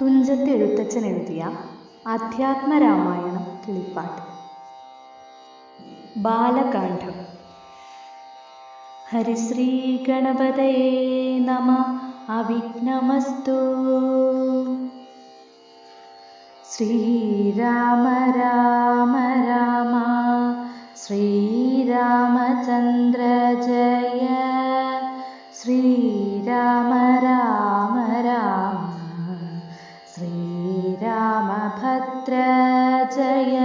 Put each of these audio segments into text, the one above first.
തുഞ്ചത്ത് എഴുത്തച്ഛൻ എഴുതിയ അധ്യാത്മരാമായണം കിളിപ്പാട്ട്. ബാലകാന്ഡം. ഹരിശ്രീ ഗണപതയേ നമ അവിഘ്നമസ്തു. ശ്രീരാമ രാമ രാമ ശ്രീരാമചന്ദ്ര ജയ. ശ്രീരാമ രാമ രാമ. जय।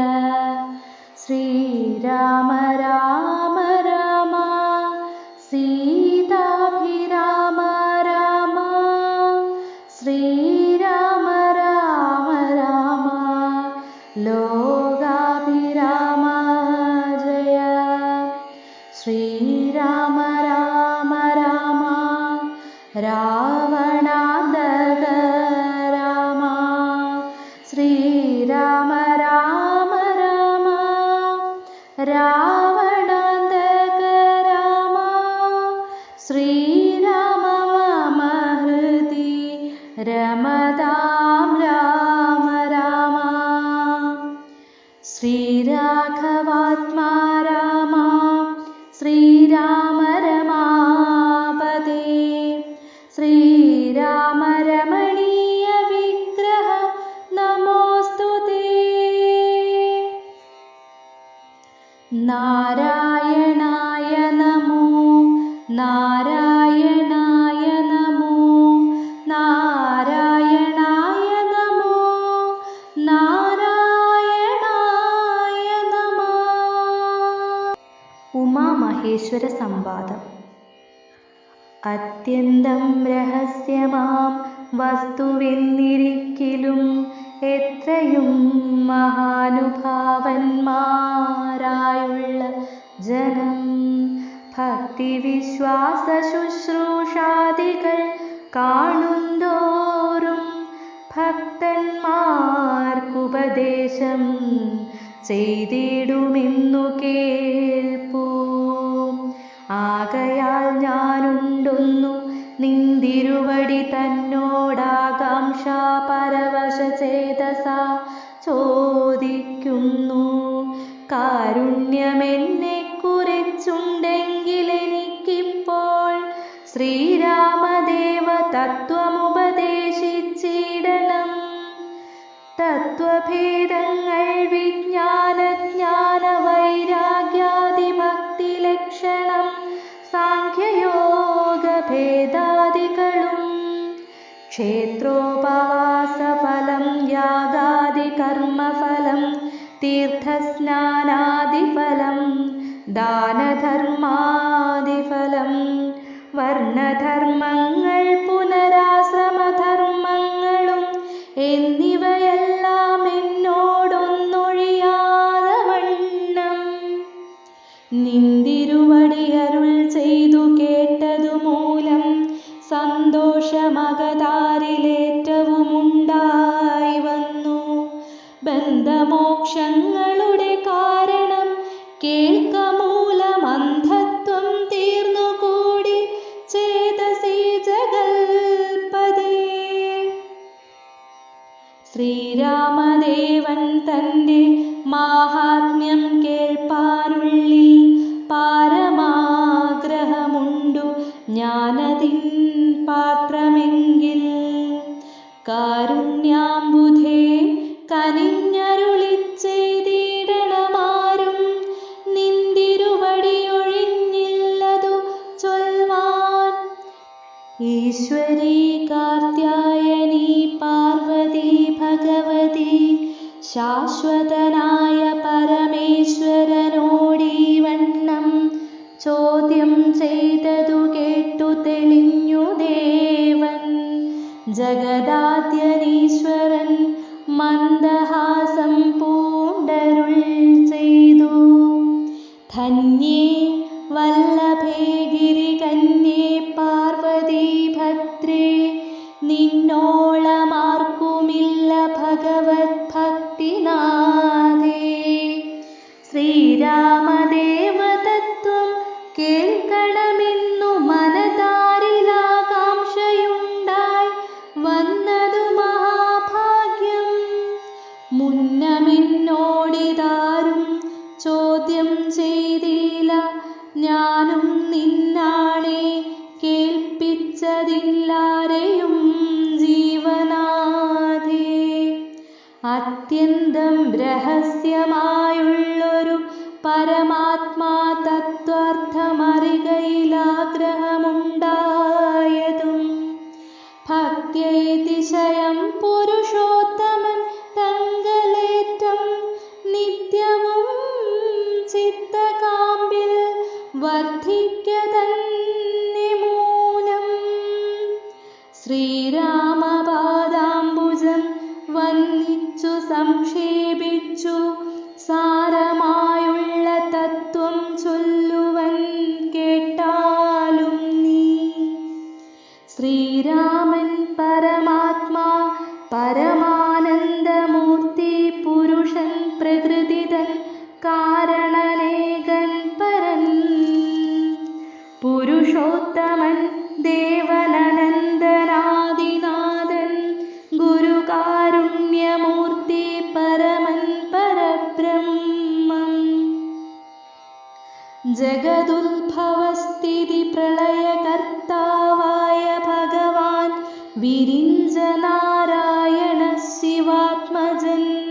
श्रीराम राम राम। सीताभिराम राम। श्रीराम राम राम। लोगाभिराम जय। श्रीराम राम राम। राम। ഉമാമഹേശ്വര സംവാദം അത്യന്തം രഹസ്യമാം വസ്തുവെന്നിരിക്കലും എത്രയും മഹാനുഭാവന്മാരായുള്ള ജനം. ഭക്തിവിശ്വാസ ശുശ്രൂഷാദികൾ കാണുന്തോറും ഭക്തന്മാർക്കുപദേശം ചെയ്തിടുമെന്നു കേൾപ്പൂ. ആകയാൽ ഞാനുണ്ടൊന്നു നിന്തിരുവടി തന്നോടാകാംക്ഷ പരവശ ചേതസ ചോദിക്കുന്നു. കാരുണ്യമെന്നെ കുറിച്ചുണ്ടെങ്കിൽ എനിക്കിപ്പോൾ ശ്രീരാമദേവ തത്വമുപദേശിച്ചിടണം. തത്വഭേദങ്ങൾ വിജ്ഞാനജ്ഞാന तीर्थस्नानादिफलं दानधर्मादिफलं वर्णधर्मं തത്വാർത്ഥമറികയിലാഗ്രഹമുണ്ടായതും जगदुद्भवस्थितिप्रलयकर्ता वाय भगवान् विरिञ्जनारायण शिवात्मजन्।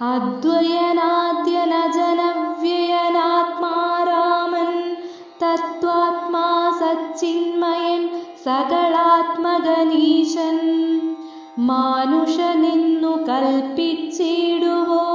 अद्वयनाद्यनजनव्ययनात्मा रामन् तत्त्वात्मा सच्चिन्मयन् सकलात्मगनीशन्। मानुषनिन्नु कल्पिडुवो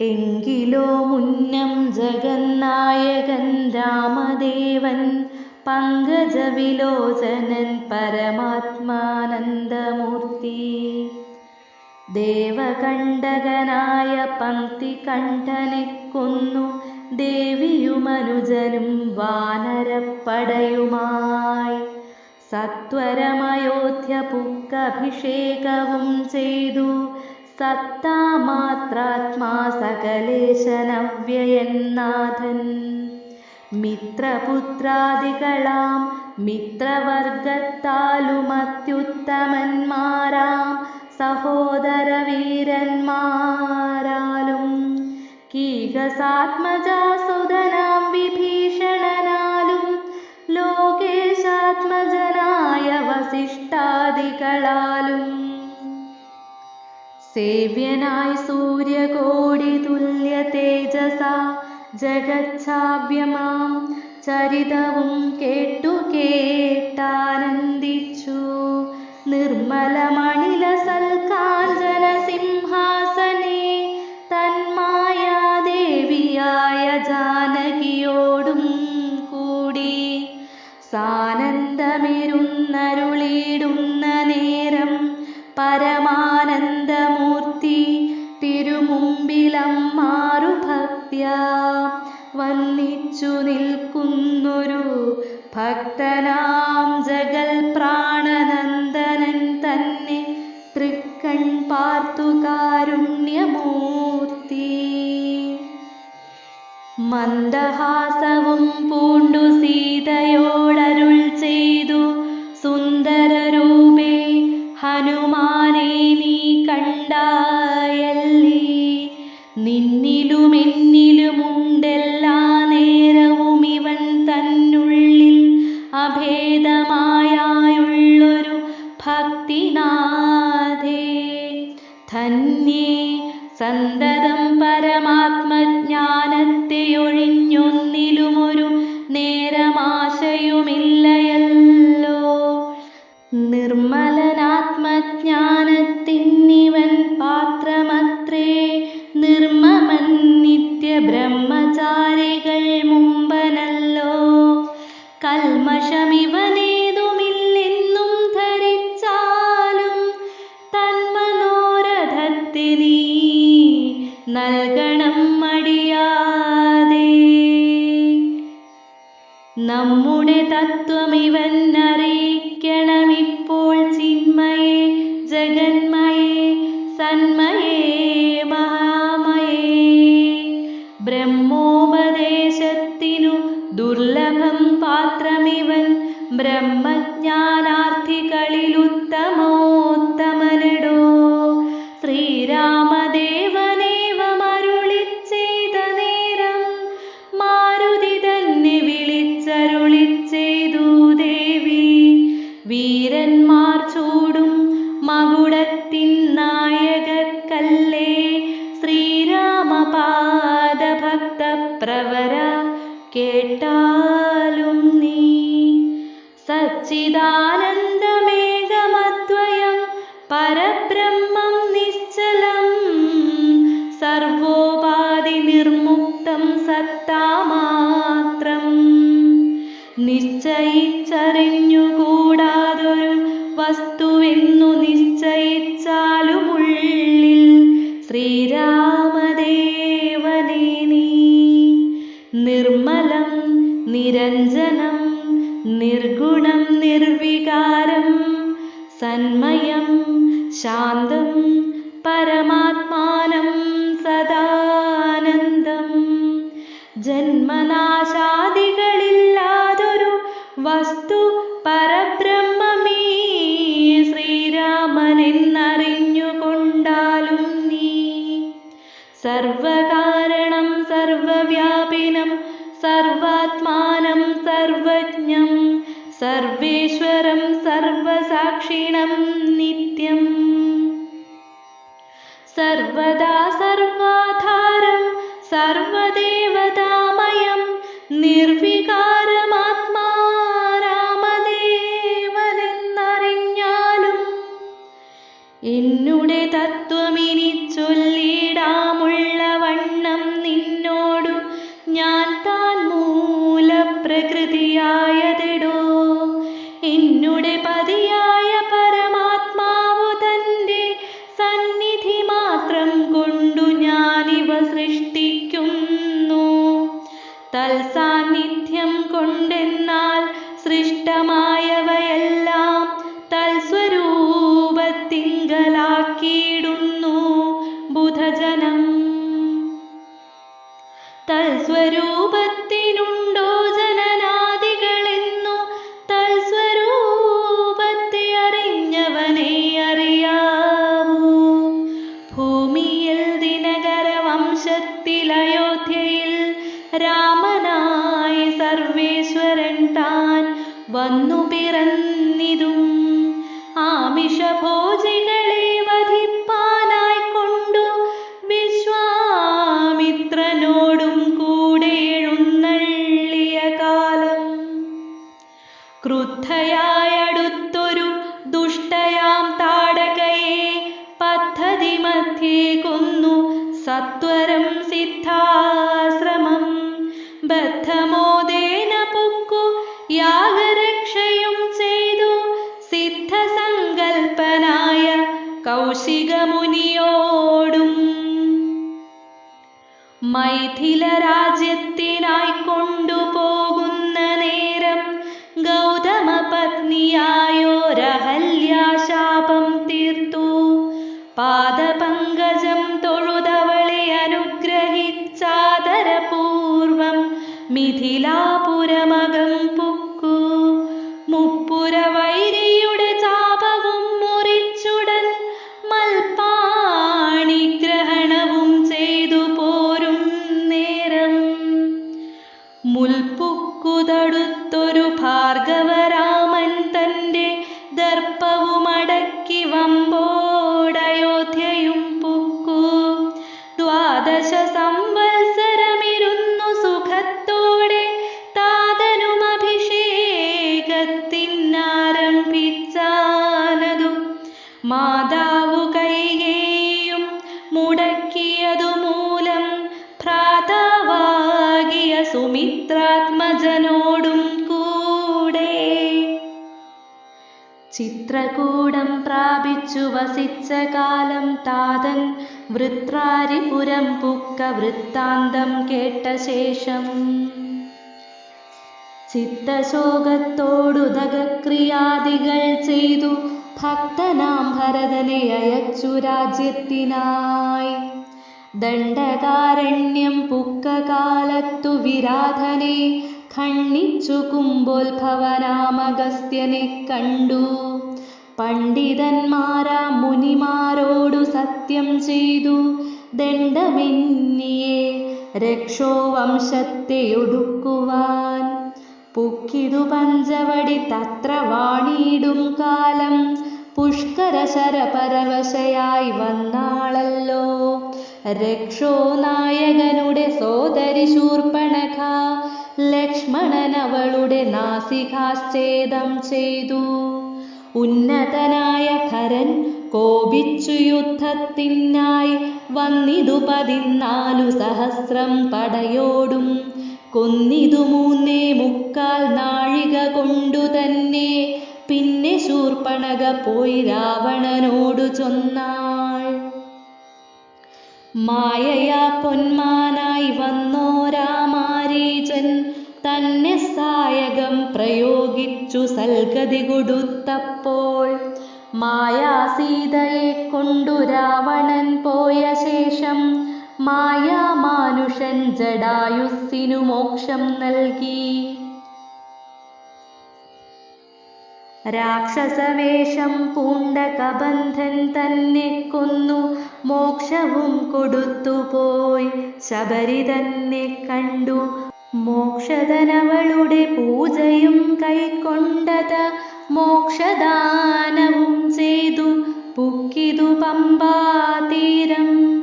എങ്കിലോ മുന്നം ജഗന്നായകൻ രാമദേവൻ പങ്കജവിലോചനൻ പരമാത്മാനന്ദമൂർത്തി. ദേവകണ്ഠകനായ പങ്ക്തി കണ്ഠനെ കൊന്നു ദേവിയുമനുജനും വാനരപ്പടയുമായി. സത്വരമയോധ്യ പുക്കഭിഷേകവും ചെയ്തു സത്താമാത്രാത്മാ സകലേശനവ്യയന്നാഥൻ മിത്രപുത്രാദികളാം മിത്രവർഗത്താലുമത്യുത്തമന്മാരാം സഹോദര വീരന്മാരാലും കീകസാത്മജാസുതനാം വിഭീഷണനാലും ലോകേശാത്മജനായ വസിഷ്ഠാദികളാലും സേവ്യനായി സൂര്യകോടി തുല്യ തേജസ ജഗച്ഛാവ്യമാം. ചരിതവും കേട്ടു കേട്ടാനന്ദിച്ചു. നിർമ്മലമണില വന്നിച്ചു നിൽക്കുന്നൊരു ഭക്തനാം ജഗൽ പ്രാണനന്ദനൻ തന്നെ തൃക്കൺ പാർത്തു കാരുണ്യമൂർത്തി. മന്ദഹാസവും പൂണ്ടു സീതയോടരുൾ ചെയ്തു സുന്ദര രൂപേ ഹനുമാനെ നീ കണ്ടായല്ലേ? നിന്നിലുമെന്നിലുമുണ്ടെല്ലാ തന്മനോരഥത്തെ നീ നൽകണം മടിയാതെ നമ്മുടെ തത്വം അറിയിക്കണമിപ്പോൾ സച്ചിദാനന്ദ सर्वकारणं सर्वव्यापिनं सर्वात्मानं सर्वज्ञं सर्वेश्वरं सर्वसाक्षिणं नित्यम् सर्वदा सर्वाधारं सर्वदे ബദ്ധമോദേന പൊക്കു യാഗരക്ഷയും ചെയ്തു. സിദ്ധസങ്കൽപ്പനായ കൗശികമുനിയോടും മൈഥില രാജ്യത്തിനായി ചിത്രകൂടം പ്രാപിച്ചു വസിച്ച കാലം താതൻ വൃത്രാരിപുരം പുക്ക വൃത്താന്തം കേട്ട ശേഷം. ചിത്തശോകത്തോടുതകക്രിയാദികൾ ചെയ്തു ഭക്തനാം ഭരതനെ അയച്ചു രാജ്യത്തിനായി. ദണ്ഡകാരണ്യം പുക്കകാലത്തു വിരാധനെ ഖണ്ണിച്ചു കുംഭോത്ഭവനാമഗസ്ത്യനെ കണ്ടു. പണ്ഡിതന്മാരാ മുനിമാരോടു സത്യം ചെയ്തു. ദണ്ഡമിന്നിയെ രക്ഷോ വംശത്തെ ഒടുക്കുവാൻ പുക്കിതു പഞ്ചവടി തത്ര വാണിയിടും കാലം. പുഷ്കരശരപരവശയായി വന്നാളല്ലോ. രക്ഷോ നായകനുടെ സോദരി ശൂർപ്പണഖ ലക്ഷ്മണൻ അവളുടെ നാസികാശ്ഛേദം ചെയ്തു. ഉന്നതനായ ഖരൻ കോപിച്ചു യുദ്ധത്തിനായി വന്നിതു പതിനാലു സഹസ്രം പടയോടും. കൊന്നിതു മൂന്നേ മുക്കാൽ നാഴിക കൊണ്ടു തന്നെ. പിന്നെ ശൂർപ്പണക പോയി രാവണനോടു ചൊന്നാൾ. മായയാ പൊന്മാനായി വന്നോരാമാരീചൻ തന്നെ സായകം പ്രയോഗിച്ചു സൽഗതി കൊടുത്തപ്പോൾ മായാസീതയെ കൊണ്ടു രാവണൻ പോയ ശേഷം മായാമാനുഷൻ ജഡായുസ്സിനു മോക്ഷം നൽകി. രാക്ഷസവേഷം പൂണ്ട കബന്ധൻ തന്നെ കൊന്നു മോക്ഷവും കൊടുത്തുപോയി. ശബരി തന്നെ കണ്ടു മോക്ഷധനവളുടെ പൂജയും കൈക്കൊണ്ടത് മോക്ഷദാനവും ചെയ്തു. പുക്കിതു പമ്പാതീരം.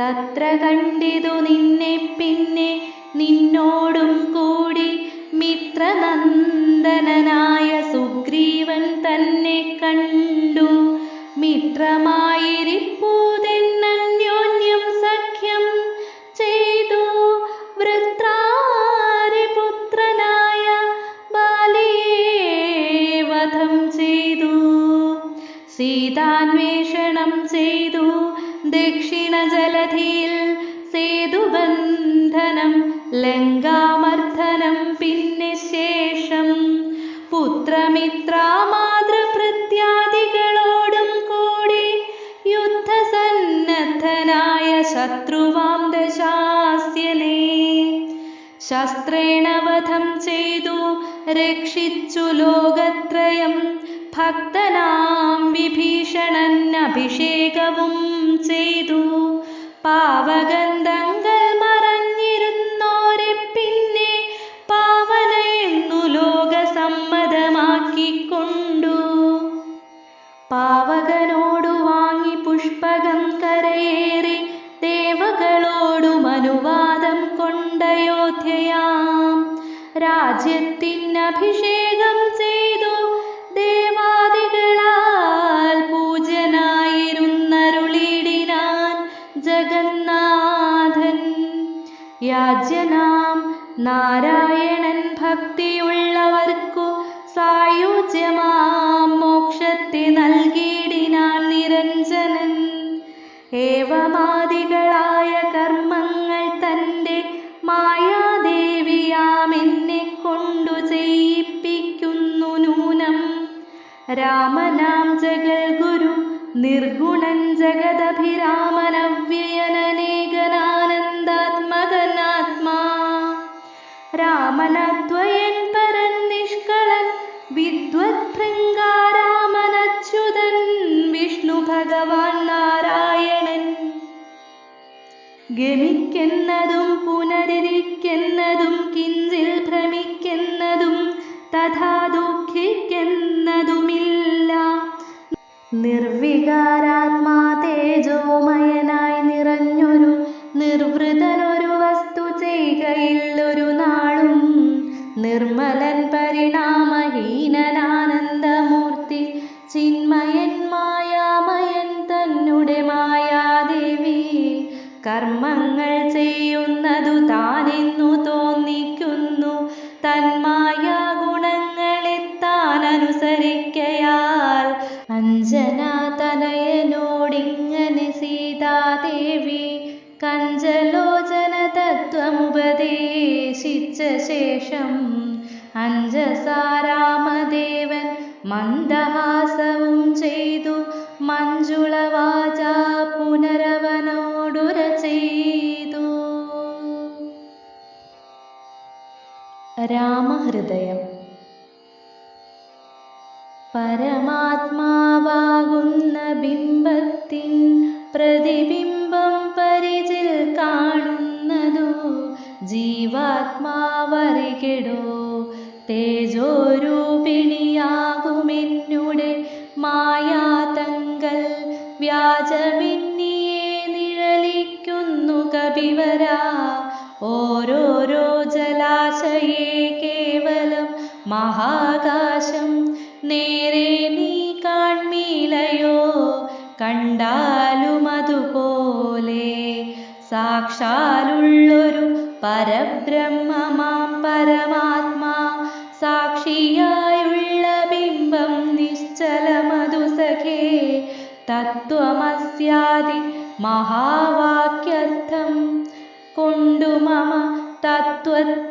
തത്ര കണ്ടിതു നിന്നെ പിന്നെ നിന്നോടും കൂടി മിത്രനന്ദനായ സുഗ്രീവൻ തന്നെ കണ്ടു. chegará. മഹാകാശം. നേരെ നീ കാൺമീലയോ കണ്ടാലും അതുപോലെ സാക്ഷാലുള്ളൊരു പരബ്രഹ്മമാം പരമാത്മാ. സാക്ഷിയായുള്ള ബിംബം നിശ്ചലമതു സഖേ തത്വമസ്യാദി മഹാവാക്യർത്ഥം കൊണ്ടു മമ തത്വത്തെ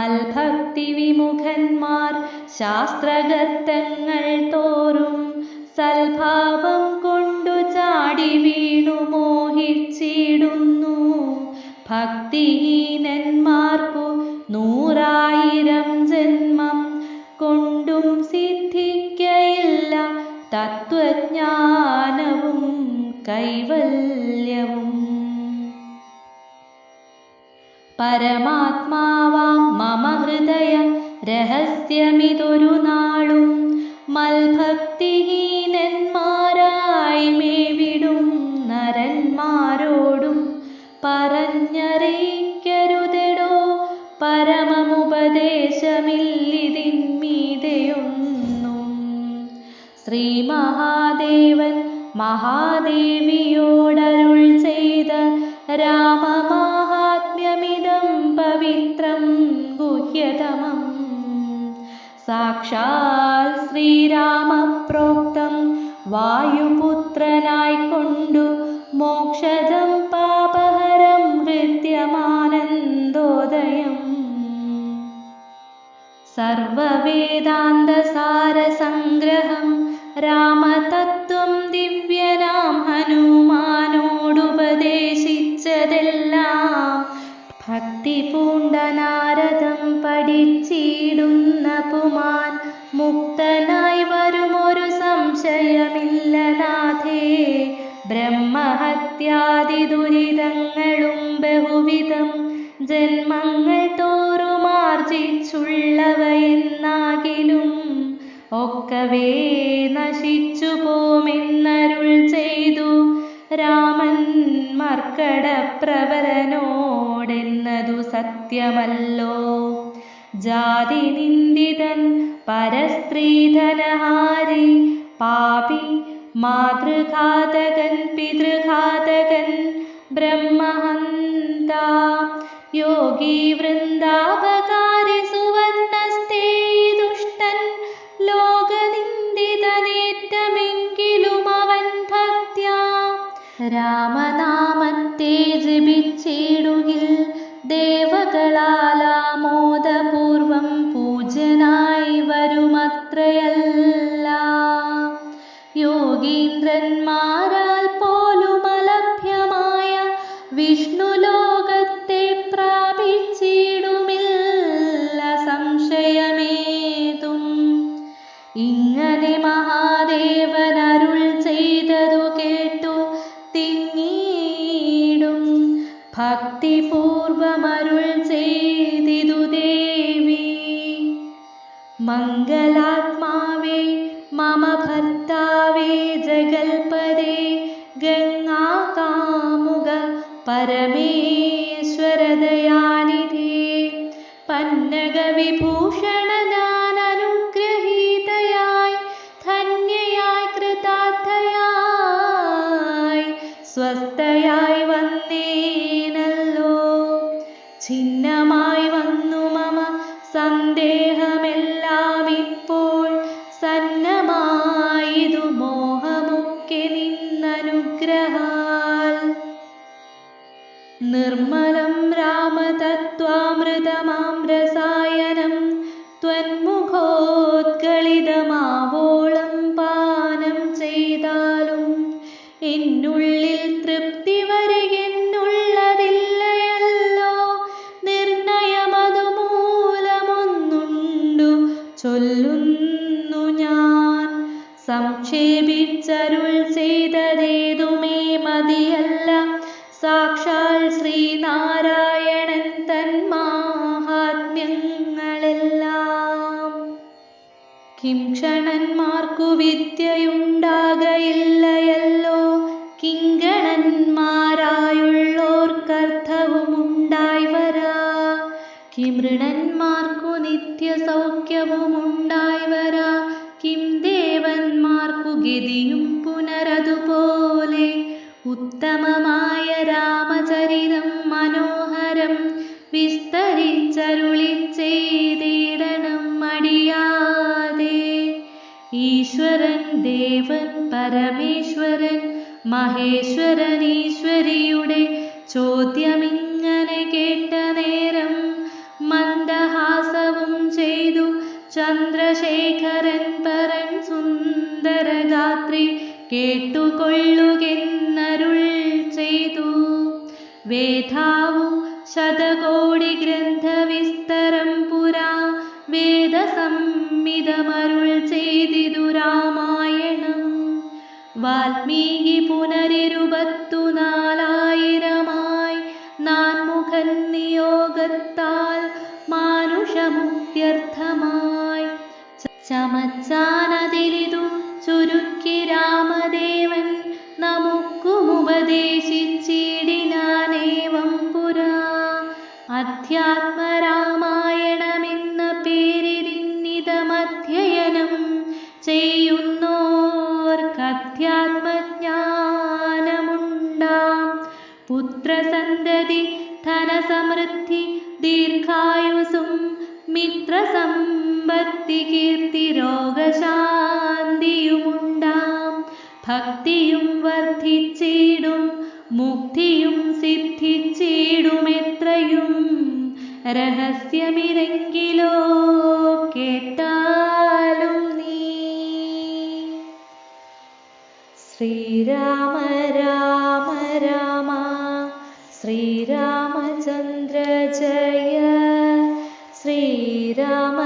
മൽഭക്തി വിമുഖന്മാർ ശാസ്ത്രഗർത്തങ്ങൾ തോറും സൽഭാവം കൊണ്ടു ചാടി വീണു മോഹിച്ചിടുന്നു. ഭക്തിഹീനന്മാർക്കു നൂറായിരം ജന്മം കൊണ്ടും സിദ്ധിക്കയില്ല. തത്വജ്ഞാനവും കൈവല്യവും. പരമാത്മാവാം ഹൃദയ രഹസ്യമിതൊരു നാളും മൽഭക്തിഹീനന്മാരായി മേവിടും നരന്മാരോടും പറഞ്ഞറിയിക്കരുതെടോ പരമമുപദേശമില്ലിതിന്മീതയൊന്നും. ശ്രീ മഹാദേവൻ മഹാദേവിയോടരുൾ ചെയ്ത രാമമാഹാത്മ്യമിതം ഗുഹ്യതമം. സാക്ഷാൽ ശ്രീരാമപ്രോക്തം വായുപുത്രനായിക്കൊണ്ടു മോക്ഷതം പാപഹരം ഹൃദ്യമാനന്ദോദയം. സർവവേദാന്തസാരസംഗ്രഹം രാമതത്വം പഠിച്ചിടുന്ന പുമാൻ മുക്തനായി വരുമൊരു സംശയമില്ല നാഥേ. ബ്രഹ്മഹത്യാദി ദുരിതങ്ങളും ബഹുവിധം ജന്മങ്ങൾ തോറുമാർജിച്ചുള്ളവയെന്നാകിലും ഒക്കവേ നശിച്ചു പോമെന്നരുൾ ചെയ്തു രാമൻ മർക്കടപ്രവരനോടെന്നതു സത്യമല്ലോ. जातिनिन्दितन् परस्त्रीधनहारि पापि मातृघातकन् पितृघातकन् ब्रह्महन्ता। योगी वृन्दापकारि सुवर्णस्ते दुष्टन् लोकनिन्दितनेत्तमे भक्त्या। रामनामते देवकलालामोदपूर्वम् നിർമ്മലം ഗതിയും പുനരതുപോലെ ഉത്തമമായ രാമചരിതം മനോഹരം വിസ്തരിച്ചരുളി ചെയ്തിടണം മടിയാതെ. ഈശ്വരൻ ദേവൻ പരമേശ്വരൻ മഹേശ്വരൻ നാൻമുഖൻ നിയോഗത്താൽ മാനുഷമുക്ത്യർത്ഥമായി ചമച്ചാനതിലിതു ചുരുക്കി രാമദേവൻ നമുക്കുമുപദേശിച്ചിടിനാനേവം പുരാ അധ്യാത്മരാമായണമെന്ന ദീർഘായുസും മിത്രസമ്പത്തി കീർത്തി രോഗശാന്തിയുമുണ്ടാം. ഭക്തിയും വർദ്ധിച്ചിടും മുക്തിയും സിദ്ധിച്ചിടുമെത്രയും രഹസ്യമിരെങ്കിലോ കേട്ടാലും നീ. ശ്രീരാമ രാമ രാമ ശ്രീരാമചന്ദ്ര ജയ ശ്രീരാമ